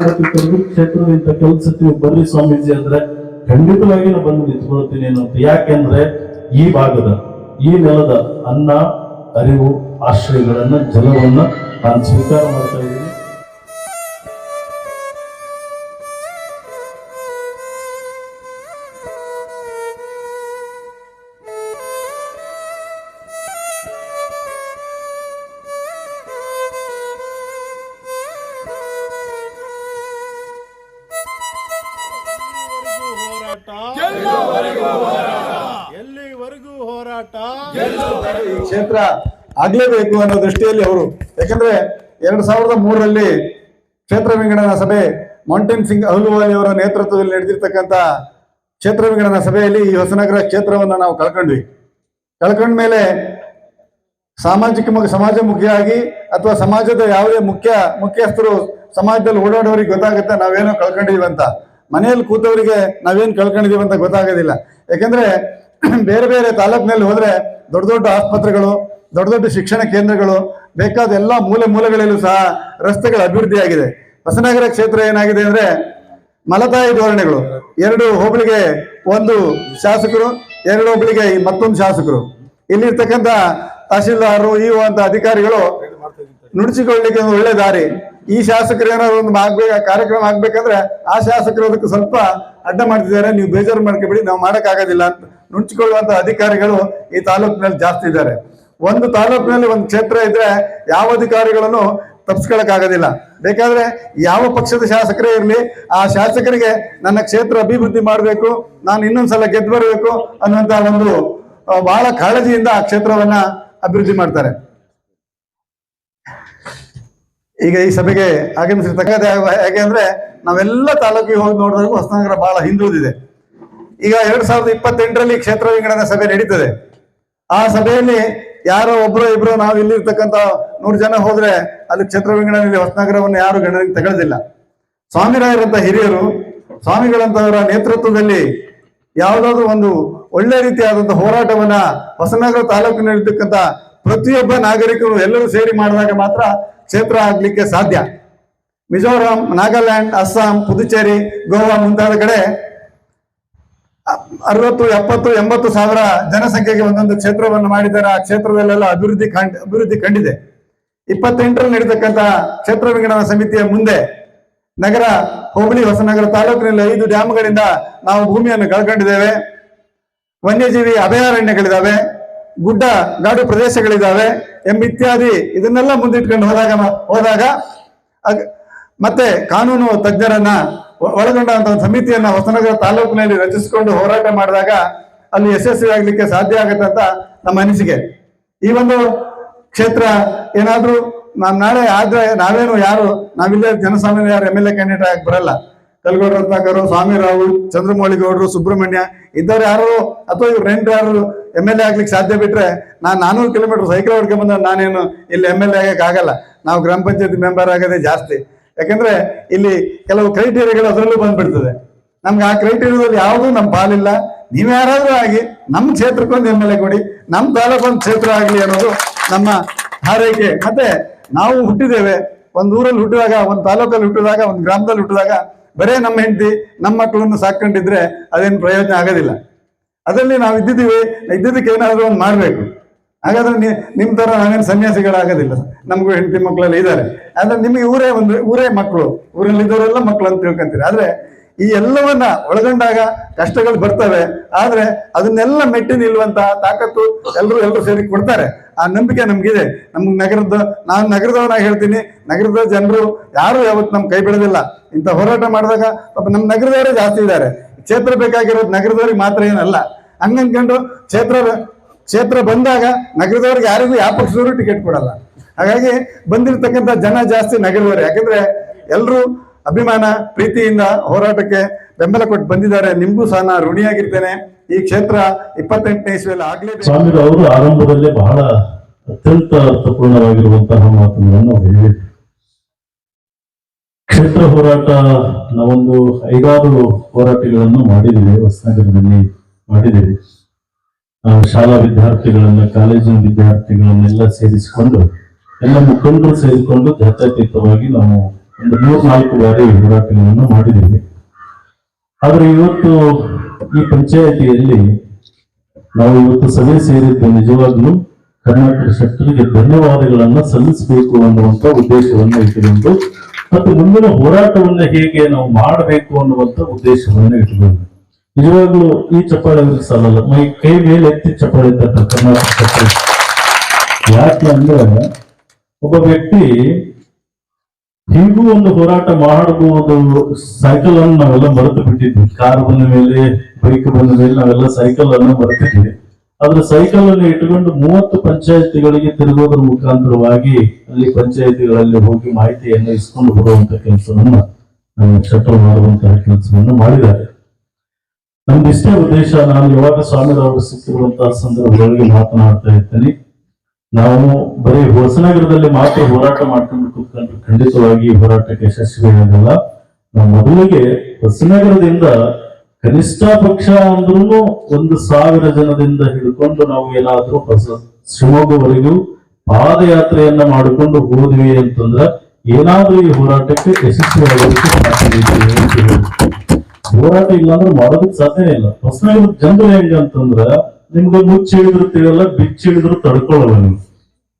ಮಾಡ್ತಿರ್ತಾರೆ, ಕ್ಷೇತ್ರದಿಂದ ಕೆಲಸಕ್ಕೆ ನೀವು ಬರ್ರಿ ಸ್ವಾಮೀಜಿ ಅಂದ್ರೆ ಖಂಡಿತವಾಗಿ ನಾನು ಬಂದು ನಿಂತ್ಕೊಳ್ತೀನಿ ಅಂತ ಯಾಕೆಂದ್ರೆ ಈ ಭಾಗದ ಈ ನೆಲದ ಅನ್ನ ಅರಿವು ಆಶ್ರಯಗಳನ್ನ ಜಲವನ್ನ ನಾನು ಸ್ವೀಕಾರ ಮಾಡ್ತಾ ಇದ್ದೀನಿ. ಈ ಕ್ಷೇತ್ರ ಆಗ್ಲೇಬೇಕು ಅನ್ನೋ ದೃಷ್ಟಿಯಲ್ಲಿ ಅವರು. ಯಾಕಂದ್ರೆ ಎರಡ್ ಸಾವಿರದ ಮೂರರಲ್ಲಿ ಕ್ಷೇತ್ರ ವಿಂಗಡಣಾ ಸಭೆ, ಮೌಂಟೇನ್ ಸಿಂಗ್ ಅಹ್ಲುವಾಲಿ ಅವರ ನೇತೃತ್ವದಲ್ಲಿ ನಡೆದಿರ್ತಕ್ಕಂಥ ಕ್ಷೇತ್ರ ವಿಂಗಡಣಾ ಸಭೆಯಲ್ಲಿ ಈ ಹೊಸನಗರ ಕ್ಷೇತ್ರವನ್ನು ನಾವು ಕಳ್ಕೊಂಡ್ವಿ. ಕಳ್ಕೊಂಡ ಮೇಲೆ ಸಾಮಾಜಿಕ ಮುಖ- ಸಮಾಜಮುಖಿಯಾಗಿ ಅಥವಾ ಸಮಾಜದ ಯಾವುದೇ ಮುಖ್ಯ, ಮುಖ್ಯಸ್ಥರು ಸಮಾಜದಲ್ಲಿ ಓಡಾಡೋರಿಗೆ ಗೊತ್ತಾಗುತ್ತೆ ನಾವೇನೋ ಕಳ್ಕೊಂಡಿದೀವಿ ಅಂತ. ಮನೆಯಲ್ಲಿ ಕೂತವರಿಗೆ ನಾವೇನು ಕಳ್ಕೊಂಡಿದೀವಿ ಅಂತ ಗೊತ್ತಾಗೋದಿಲ್ಲ. ಯಾಕಂದ್ರೆ ಬೇರೆ ಬೇರೆ ತಾಲೂಕಿನಲ್ಲಿ ಹೋದ್ರೆ ದೊಡ್ಡ ದೊಡ್ಡ ಆಸ್ಪತ್ರೆಗಳು, ದೊಡ್ಡ ದೊಡ್ಡ ಶಿಕ್ಷಣ ಕೇಂದ್ರಗಳು, ಬೇಕಾದ ಎಲ್ಲ ಮೂಲೆ ಮೂಲೆಗಳಲ್ಲೂ ಸಹ ರಸ್ತೆಗಳ ಅಭಿವೃದ್ಧಿಯಾಗಿದೆ ಹೊಸನಗರ ಕ್ಷೇತ್ರ ಏನಾಗಿದೆ ಅಂದ್ರೆ ಮಲತಾಯಿ ಧೋರಣೆಗಳು. ಎರಡು ಹೋಬಳಿಗೆ ಒಂದು ಶಾಸಕರು, ಎರಡು ಹೋಬಳಿಗೆ ಮತ್ತೊಂದು ಶಾಸಕರು. ಇಲ್ಲಿರ್ತಕ್ಕಂಥ ತಹಶೀಲ್ದಾರರು ಇ ಅಂತ ಅಧಿಕಾರಿಗಳು ನುಡಿಸಿಕೊಳ್ಳಿಕ್ಕೆ ಒಂದು ಒಳ್ಳೆ ದಾರಿ. ಈ ಶಾಸಕರು ಏನಾದ್ರು ಒಂದು ಆಗ್ಬೇಕು ಕಾರ್ಯಕ್ರಮ ಆಗ್ಬೇಕಂದ್ರೆ ಆ ಶಾಸಕರು ಅದಕ್ಕೆ ಸ್ವಲ್ಪ ಅಡ್ಡ ಮಾಡ್ತಿದ್ದಾರೆ. ನೀವು ಬೇಜಾರು ಮಾಡ್ಕೊಬೇಡಿ, ನಾವು ಮಾಡೋಕ್ಕಾಗೋದಿಲ್ಲ ಅಂತ. ನುಡಿಸಿಕೊಳ್ಳುವಂತ ಅಧಿಕಾರಿಗಳು ಈ ತಾಲೂಕಿನಲ್ಲಿ ಜಾಸ್ತಿ ಇದ್ದಾರೆ. ಒಂದು ತಾಲೂಕಿನಲ್ಲಿ ಒಂದು ಕ್ಷೇತ್ರ ಇದ್ರೆ ಯಾವ ಅಧಿಕಾರಿಗಳನ್ನು ತಪ್ಪಿಸ್ಕೊಳಕ್ಕಾಗೋದಿಲ್ಲ ಬೇಕಾದ್ರೆ ಯಾವ ಪಕ್ಷದ ಶಾಸಕರೇ ಇರಲಿ, ಆ ಶಾಸಕರಿಗೆ ನನ್ನ ಕ್ಷೇತ್ರ ಅಭಿವೃದ್ಧಿ ಮಾಡಬೇಕು, ನಾನು ಇನ್ನೊಂದ್ಸಲ ಗೆದ್ದು ಬರಬೇಕು ಅನ್ನುವಂಥ ಒಂದು ಬಹಳ ಕಾಳಜಿಯಿಂದ ಆ ಕ್ಷೇತ್ರವನ್ನ ಅಭಿವೃದ್ಧಿ ಮಾಡ್ತಾರೆ. ಈಗ ಈ ಸಭೆಗೆ ಆಗಮಿಸಿರ್ತಕ್ಕಂಥ ಹೇಗೆ ಅಂದ್ರೆ ನಾವೆಲ್ಲ ತಾಲೂಕಿಗೆ ಹೋಗಿ ನೋಡಿದಾಗ ಹೊಸನಗರ ಬಹಳ ಹಿಂದುಳಿದಿದೆ. ಈಗ ಎರಡ್ ಸಾವಿರದ ಇಪ್ಪತ್ತೆಂಟರಲ್ಲಿ ಕ್ಷೇತ್ರ ವಿಂಗಡನೆ ಸಭೆ ನಡೀತದೆ. ಆ ಸಭೆಯಲ್ಲಿ ಯಾರೋ ಒಬ್ರು ಇಬ್ರು ನಾವು ಇಲ್ಲಿರ್ತಕ್ಕಂಥ ನೂರು ಜನ ಹೋದ್ರೆ ಅಲ್ಲಿ ಕ್ಷೇತ್ರ ವಿಂಗಡಣೆಯಲ್ಲಿ ಹೊಸನಗರವನ್ನು ಯಾರು ಗಣನೆಗೆ ತಗೊಳ್ಳೋದಿಲ್ಲ. ಸ್ವಾಮಿರಾಯರಂತ ಹಿರಿಯರು ಸ್ವಾಮಿಗಳಂತವರ ನೇತೃತ್ವದಲ್ಲಿ ಯಾವುದಾದ್ರೂ ಒಂದು ಒಳ್ಳೆ ರೀತಿಯಾದಂತಹ ಹೋರಾಟವನ್ನ ಹೊಸನಗರ ತಾಲೂಕಿನಲ್ಲಿರ್ತಕ್ಕಂಥ ಪ್ರತಿಯೊಬ್ಬ ನಾಗರಿಕರು ಎಲ್ಲರೂ ಸೇರಿ ಮಾಡಿದಾಗ ಮಾತ್ರ ಕ್ಷೇತ್ರ ಆಗಲಿಕ್ಕೆ ಸಾಧ್ಯ. ಮಿಜೋರಾಂ, ನಾಗಾಲ್ಯಾಂಡ್, ಅಸ್ಸಾಂ, ಪುದುಚೇರಿ, ಗೋವಾ ಮುಂತಾದ ಕಡೆ ಅರವತ್ತು, ಎಪ್ಪತ್ತು, ಎಂಬತ್ತು ಸಾವಿರ ಜನಸಂಖ್ಯೆಗೆ ಒಂದೊಂದು ಕ್ಷೇತ್ರವನ್ನು ಮಾಡಿದ್ದಾರೆ. ಆ ಕ್ಷೇತ್ರದಲ್ಲೆಲ್ಲ ಅಭಿವೃದ್ಧಿ ಕಂಡ್, ಅಭಿವೃದ್ಧಿ ಕಂಡಿದೆ. ಇಪ್ಪತ್ತೆಂಟರಲ್ಲಿ ನಡೀತಕ್ಕಂಥ ಕ್ಷೇತ್ರ ವಿಂಗಡಣಾ ಸಮಿತಿಯ ಮುಂದೆ ನಗರ, ಹೋಬಳಿ, ಹೊಸನಗರ ತಾಲೂಕಿನಲ್ಲಿ ಐದು ಡ್ಯಾಮ್ಗಳಿಂದ ನಾವು ಭೂಮಿಯನ್ನು ಕಳ್ಕೊಂಡಿದ್ದೇವೆ. ವನ್ಯಜೀವಿ ಅಭಯಾರಣ್ಯಗಳಿದಾವೆ ಗುಡ್ಡ ಗಾಡು ಪ್ರದೇಶಗಳಿದ್ದಾವೆ ಎಂಬ ಇತ್ಯಾದಿ ಇದನ್ನೆಲ್ಲ ಮುಂದಿಟ್ಕೊಂಡು ಹೋದಾಗ ಹೋದಾಗ ಮತ್ತೆ ಕಾನೂನು ತಜ್ಞರನ್ನ ಒಳಗೊಂಡ ಒಂದು ಸಮಿತಿಯನ್ನ ಹೊಸನಗರ ತಾಲೂಕಿನಲ್ಲಿ ರಚಿಸಿಕೊಂಡು ಹೋರಾಟ ಮಾಡಿದಾಗ ಅಲ್ಲಿ ಯಶಸ್ವಿ ಆಗ್ಲಿಕ್ಕೆ ಸಾಧ್ಯ ಆಗುತ್ತೆ ಅಂತ ನಮ್ಮ ಅನಿಸಿಕೆ. ಈ ಒಂದು ಕ್ಷೇತ್ರ ಏನಾದ್ರೂ ನಾಳೆ ಆದ್ರೆ ನಾವೇನು ಯಾರು, ನಾವಿಲ್ಲೇ ಜನಸಾಮಾನ್ಯ ಯಾರು ಎಂ ಎಲ್ ಎ ಕ್ಯಾಂಡಿಡೇಟ್ ಆಗಿ ಬರಲ್ಲ. ಕಲ್ಗೌಡ ರತ್ನಾಕರು ಸ್ವಾಮಿರಾವು ಚಂದ್ರಮೌಳಿ ಗೌಡರು ಸುಬ್ರಹ್ಮಣ್ಯ ಇದ್ದವ್ರು ಯಾರು? ಅಥವಾ ಇವ್ರು ರೆಂಟ್ ಯಾರು? ಎಂ ಎಲ್ ಎ ಆಗ್ಲಿಕ್ಕೆ ಸಾಧ್ಯ ಬಿಟ್ರೆ ನಾನು ನಾನೂರು ಕಿಲೋಮೀಟರ್ ಸೈಕಲ್ ಹೊಡ್ಕೊಂಡ್ ಬಂದ ನಾನೇನು ಇಲ್ಲಿ ಎಂ ಎಲ್ ಎ ಆಗಕ್ಕೆ ಆಗಲ್ಲ. ನಾವು ಗ್ರಾಮ ಪಂಚಾಯತಿ ಮೆಂಬರ್ ಆಗೋದೇ ಜಾಸ್ತಿ. ಯಾಕಂದ್ರೆ ಇಲ್ಲಿ ಕೆಲವು ಕ್ರೈಟೀರಿಯಾಗಳು ಅದರಲ್ಲೂ ಬಂದ್ಬಿಡ್ತದೆ. ನಮ್ಗೆ ಆ ಕ್ರೈಟೀರಿಯಾದಲ್ಲಿ ಯಾವುದೂ ನಮ್ಮ ಪಾಲಿಲ್ಲ. ನೀವು ಯಾರಾದರೂ ಆಗಿ ನಮ್ಮ ಕ್ಷೇತ್ರಕ್ಕೊಂದು ಎಂ ಎಲ್ ಎ ಕೊಡಿ ನಮ್ಮ ತಾಲೂಕೊಂದು ಕ್ಷೇತ್ರ ಆಗಲಿ ಅನ್ನೋದು ನಮ್ಮ ಹಾರೈಕೆ. ಮತ್ತೆ ನಾವು ಹುಟ್ಟಿದ್ದೇವೆ. ಒಂದು ಊರಲ್ಲಿ ಹುಟ್ಟಿದಾಗ, ಒಂದು ತಾಲೂಕಲ್ಲಿ ಹುಟ್ಟಿದಾಗ, ಒಂದು ಗ್ರಾಮದಲ್ಲಿ ಹುಟ್ಟಿದಾಗ ಬರೇ ನಮ್ಮ ಹೆಂಡತಿ, ನಮ್ಮ ಮಕ್ಕಳನ್ನು ಸಾಕೊಂಡಿದ್ರೆ ಅದೇನು ಪ್ರಯೋಜನ ಆಗೋದಿಲ್ಲ. ಅದರಲ್ಲಿ ನಾವು ಇದ್ದಿದ್ದೀವಿ, ಇದ್ದಿದ್ದಕ್ಕೆ ಏನಾದರೂ ಒಂದು ಮಾಡಬೇಕು. ಹಾಗಾದ್ರೆ ನಿಮ್ಮ ಥರ ನಾವೇನು ಸನ್ಯಾಸಿಗಳಾಗೋದಿಲ್ಲ. ನಮಗೂ ಹೆಂಡತಿ ಮಕ್ಕಳೆಲ್ಲ ಇದ್ದಾರೆ. ಆದ್ರೆ ನಿಮಗೆ ಊರೇ ಒಂದು, ಊರೇ ಮಕ್ಕಳು ಊರಲ್ಲಿ ಇದ್ದವರೆಲ್ಲ ಮಕ್ಕಳು ಅಂತ ತಿಳ್ಕೊಂತೀರಿ. ಆದ್ರೆ ಈ ಎಲ್ಲವನ್ನ ಒಳಗೊಂಡಾಗ ಕಷ್ಟಗಳು ಬರ್ತವೆ. ಆದ್ರೆ ಅದನ್ನೆಲ್ಲ ಮೆಟ್ಟಿ ನಿಲ್ಲುವಂತಹ ತಾಕತ್ತು ಎಲ್ಲರೂ ಎಲ್ಲರೂ ಸೇರಿ ಕೊಡ್ತಾರೆ. ಆ ನಂಬಿಕೆ ನಮ್ಗಿದೆ. ನಮ್ಗೆ ನಗರದ, ನಾನು ನಗರದವನಾಗಿ ಹೇಳ್ತೀನಿ, ನಗರದ ಜನರು ಯಾರು ಯಾವತ್ತು ನಮ್ ಕೈ ಬಿಡೋದಿಲ್ಲ. ಇಂಥ ಹೋರಾಟ ಮಾಡಿದಾಗ ಪಾಪ ನಮ್ಮ ನಗರದವರೇ ಜಾಸ್ತಿ ಇದ್ದಾರೆ. ಕ್ಷೇತ್ರ ಬೇಕಾಗಿರೋದು ನಗರದವ್ರಿಗೆ ಮಾತ್ರ ಏನಲ್ಲ. ಹಂಗನ್ಕೊಂಡು ಕ್ಷೇತ್ರ ಕ್ಷೇತ್ರ ಬಂದಾಗ ನಗರದವ್ರಿಗೆ ಯಾರಿಗೂ ಯಾವ ಪಕ್ಷದವರು ಟಿಕೆಟ್ ಕೊಡಲ್ಲ. ಹಾಗಾಗಿ ಬಂದಿರತಕ್ಕಂಥ ಜನ ಜಾಸ್ತಿ ನಗರದವರು. ಯಾಕಂದ್ರೆ ಎಲ್ಲರೂ ಅಭಿಮಾನ, ಪ್ರೀತಿಯಿಂದ ಹೋರಾಟಕ್ಕೆ ಬೆಂಬಲ ಕೊಟ್ಟು ಬಂದಿದ್ದಾರೆ. ನಿಮ್ಗೂ ಸಹ ನಾ ಋಣಿಯಾಗಿರ್ತೇನೆ. ಈ ಕ್ಷೇತ್ರ ಇಪ್ಪತ್ತೆಂಟನೇ ಇಸ್ವಿಯಲ್ಲಿ ಆಗ್ಲೇ ಸ್ವಾಮಿ ಅವರು ಆರಂಭದಲ್ಲೇ ಬಹಳ ಅತ್ಯಂತ ಅರ್ಥಪೂರ್ಣವಾಗಿರುವಂತಹ ಮಾತುಗಳನ್ನು ಅವರು ಹೇಳಿದ್ರು ಕ್ಷೇತ್ರ ಹೋರಾಟ ನಾವೊಂದು ಐದಾರು ಹೋರಾಟಗಳನ್ನು ಮಾಡಿದ್ದೇವೆ, ಹೊಸನಗರದಲ್ಲಿ ಮಾಡಿದ್ದೀವಿ. ಶಾಲಾ ವಿದ್ಯಾರ್ಥಿಗಳನ್ನ, ಕಾಲೇಜಿನ ವಿದ್ಯಾರ್ಥಿಗಳನ್ನೆಲ್ಲ ಸೇರಿಸಿಕೊಂಡು, ಎಲ್ಲ ಮುಖಂಡರು ಸೇರಿಕೊಂಡು ಜಾತ್ಯತೀತವಾಗಿ ನಾವು ಒಂದು ಮೂರ್ನಾಲ್ಕು ಬಾರಿ ಹೋರಾಟಗಳನ್ನು ಮಾಡಿದ್ದೇವೆ. ಆದ್ರೆ ಇವತ್ತು ಈ ಪಂಚಾಯತಿಯಲ್ಲಿ ನಾವು ಇವತ್ತು ಸಭೆ ಸೇರಿದ್ದು ನಿಜವಾಗ್ಲೂ ಕರ್ನಾಟಕ ಶಕ್ತರಿಗೆ ಧನ್ಯವಾದಗಳನ್ನ ಸಲ್ಲಿಸಬೇಕು ಅನ್ನುವಂತ ಉದ್ದೇಶವನ್ನು ಇಟ್ಟುಕೊಂಡು ಮತ್ತು ಮುಂದಿನ ಹೋರಾಟವನ್ನ ಹೇಗೆ ನಾವು ಮಾಡಬೇಕು ಅನ್ನುವಂತ ಉದ್ದೇಶವನ್ನು ಇಟ್ಟುಕೊಂಡು. ನಿಜವಾಗ್ಲೂ ಈ ಚಪ್ಪಾಳೆ ಸಾಲಲ್ಲ, ಮೈ ಕೈ ಮೇಲೆ ಎತ್ತಿ ಚಪ್ಪಾಳೆ ತಟ್ಟ ಕರ್ನಾಟಕ ಶಕ್ತಿ ಯಾಕೆ ಅಂದ್ರೆ ಒಬ್ಬ ವ್ಯಕ್ತಿ ಹೀಗೂ ಒಂದು ಹೋರಾಟ ಮಾಡಬಹುದು ಸೈಕಲ್ ಅನ್ನು ನಾವೆಲ್ಲ ಮರೆತು ಬಿಟ್ಟಿದ್ವಿ ಕಾರ್ ಬಂದ ಮೇಲೆ ಬೈಕ್ ಬಂದ ಮೇಲೆ ನಾವೆಲ್ಲ ಸೈಕಲ್ ಅನ್ನು ಮರೆತಿದ್ವಿ. ಆದ್ರೆ ಸೈಕಲ್ ಅನ್ನು ಇಟ್ಟುಕೊಂಡು ಮೂವತ್ತು ಪಂಚಾಯತಿಗಳಿಗೆ ತಿರುಗೋದ್ರ ಮುಖಾಂತರವಾಗಿ ಅಲ್ಲಿ ಪಂಚಾಯತಿಗಳಲ್ಲಿ ಹೋಗಿ ಮಾಹಿತಿಯನ್ನು ಇಸ್ಕೊಂಡು ಬರುವಂತ ಕೆಲಸವನ್ನ ಶಟಲ್ ಮಾಡುವಂತಹ ಕೆಲಸವನ್ನು ಮಾಡಿದ್ದಾರೆ. ನಮ್ದು ಇಷ್ಟೇ ಉದ್ದೇಶ, ನಾನು ಯಾವಾಗ ಸ್ವಾಮಿರವರು ಸಿಕ್ಕಿರುವಂತಹ ಸಂದರ್ಭಗಳಲ್ಲಿ ಮಾತನಾಡ್ತಾ ಇರ್ತೇನೆ. ನಾವು ಬರೀ ಹೊಸನಗರದಲ್ಲಿ ಮಾತ್ರ ಹೋರಾಟ ಮಾಡ್ಕೊಂಡು ಕೂತ್ಕೊಂಡು ಖಂಡಿತವಾಗಿ ಹೋರಾಟಕ್ಕೆ ಯಶಸ್ವಿ ಯಶಸ್ವಿಯಾಗಲ್ಲ. ನಾವು ಮೊದಲಿಗೆ ಹೊಸನಗರದಿಂದ ಕನಿಷ್ಠ ಪಕ್ಷ ಅಂದ್ರೂ ಒಂದು ಸಾವಿರ ಜನದಿಂದ ಹಿಡ್ಕೊಂಡು ನಾವು ಏನಾದ್ರೂ ಹೊಸ ಶಿವಮೊಗ್ಗವರೆಗೂ ಪಾದಯಾತ್ರೆಯನ್ನ ಮಾಡಿಕೊಂಡು ಹೋದ್ವಿ ಅಂತಂದ್ರ ಏನಾದ್ರೂ ಈ ಹೋರಾಟಕ್ಕೆ ಯಶಸ್ವಿಯಾಗೋದಕ್ಕೆ ಸಾಧ್ಯ ಇದೆ. ಹೋರಾಟ ಇಲ್ಲ ಅಂದ್ರೆ ಮಾಡೋದಕ್ಕೆ ಸಾಧ್ಯನೇ ಇಲ್ಲ. ಹೊಸನಗರದ ಜನರು ಹೇಗೆ ಅಂತಂದ್ರ ನಿಮ್ಗೆ ಮುಚ್ಚಿ ಹಿಡಿದ್ರು ತಿಳಿಯಲ್ಲ ಬಿಚ್ಚಿ ಹಿಡಿದ್ರು ತಡ್ಕೊಳ್ಳಲ್ಲ ನೀವು.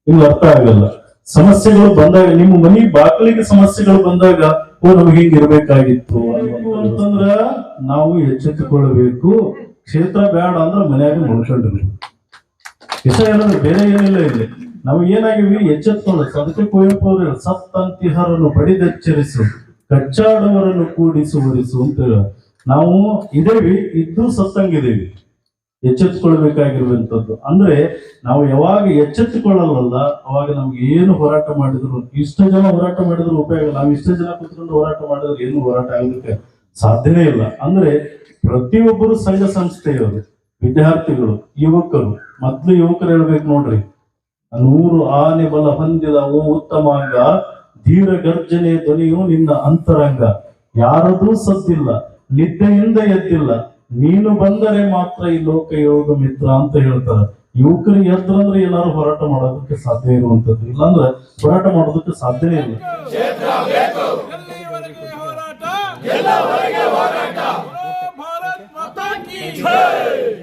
ನಿಮ್ಗೆ ಅರ್ಥ ಆಗಲ್ಲ. ಸಮಸ್ಯೆಗಳು ಬಂದಾಗ, ನಿಮ್ಮ ಮನಿ ಬಾಗಿಲಿಗೆ ಸಮಸ್ಯೆಗಳು ಬಂದಾಗ ನಮ್ಗೆ ಹಿಂಗ್ ಇರ್ಬೇಕಾಗಿತ್ತು ಅಂತಂದ್ರ ನಾವು ಎಚ್ಚೆತ್ತುಕೊಳ್ಳಬೇಕು. ಕ್ಷೇತ್ರ ಬೇಡ ಅಂದ್ರೆ ಮನೆಯಾಗ ಮುಗಿಸ್ಕೊಂಡ್ರಿ ವಿಷಯ ಏನಂದ್ರೆ ಬೇರೆ ಏನಿಲ್ಲ ಇಲ್ಲಿ. ನಾವು ಏನಾಗಿವಿ ಎಚ್ಚೆತ್ಕೊಳ್ಳ ಅದಕ್ಕೆ ಕುವೆಂಪು ಅವರು ಸತ್ತಂತಿಹರನ್ನು ಬಡಿದೆಚ್ಚರಿಸು ಕಚ್ಚಾಡವರನ್ನು ಕೂಡಿಸುವರಿಸು ಅಂತ ನಾವು ಇದೇವಿ ಇದ್ದು ಸತ್ತಂಗಿದೇವಿ ಎಚ್ಚೆತ್ತುಕೊಳ್ಬೇಕಾಗಿರುವಂತದ್ದು ಅಂದ್ರೆ ನಾವು ಯಾವಾಗ ಎಚ್ಚೆತ್ತುಕೊಳ್ಳಲ್ಲ ಅವಾಗ ನಮ್ಗೆ ಏನು ಹೋರಾಟ ಮಾಡಿದ್ರು, ಇಷ್ಟು ಜನ ಹೋರಾಟ ಮಾಡಿದ್ರು ಉಪಯೋಗ. ನಾವು ಇಷ್ಟು ಜನ ಕೂತ್ಕೊಂಡು ಹೋರಾಟ ಮಾಡಿದ್ರೆ ಏನು ಹೋರಾಟ ಆಗೋದಕ್ಕೆ ಸಾಧ್ಯನೇ ಇಲ್ಲ. ಅಂದ್ರೆ ಪ್ರತಿಯೊಬ್ಬರು ಸಂಘ ಸಂಸ್ಥೆಯವರು, ವಿದ್ಯಾರ್ಥಿಗಳು, ಯುವಕರು, ಮೊದ್ಲು ಯುವಕರು ಹೇಳ್ಬೇಕು ನೋಡ್ರಿ. ನೂರು ಆನೆ ಬಲ ಹೊಂದಿದ ಓ ಉತ್ತಮಾಂಗ, ಧೀರ ಗರ್ಜನೆ ಧ್ವನಿಯು ನಿನ್ನ ಅಂತರಂಗ. ಯಾರದೂ ಸದ್ದಿಲ್ಲ, ನಿದ್ದೆಯಿಂದ ಎದ್ದಿಲ್ಲ ನೀನು ಬಂದರೆ ಮಾತ್ರ ಈ ಲೋಕ ಯೋಗ ಮಿತ್ರ ಅಂತ ಹೇಳ್ತಾರೆ. ಯುವಕರು ಎದ್ರಂದ್ರೆ ಎಲ್ಲರೂ ಹೋರಾಟ ಮಾಡೋದಕ್ಕೆ ಸಾಧ್ಯ ಇರುವಂತದ್ದು ಇಲ್ಲಾಂದ್ರೆ ಹೋರಾಟ ಮಾಡೋದಕ್ಕೆ ಸಾಧ್ಯನೇ ಇಲ್ಲ. ಭಾರತ್ ಮಾತಾ ಜೈ.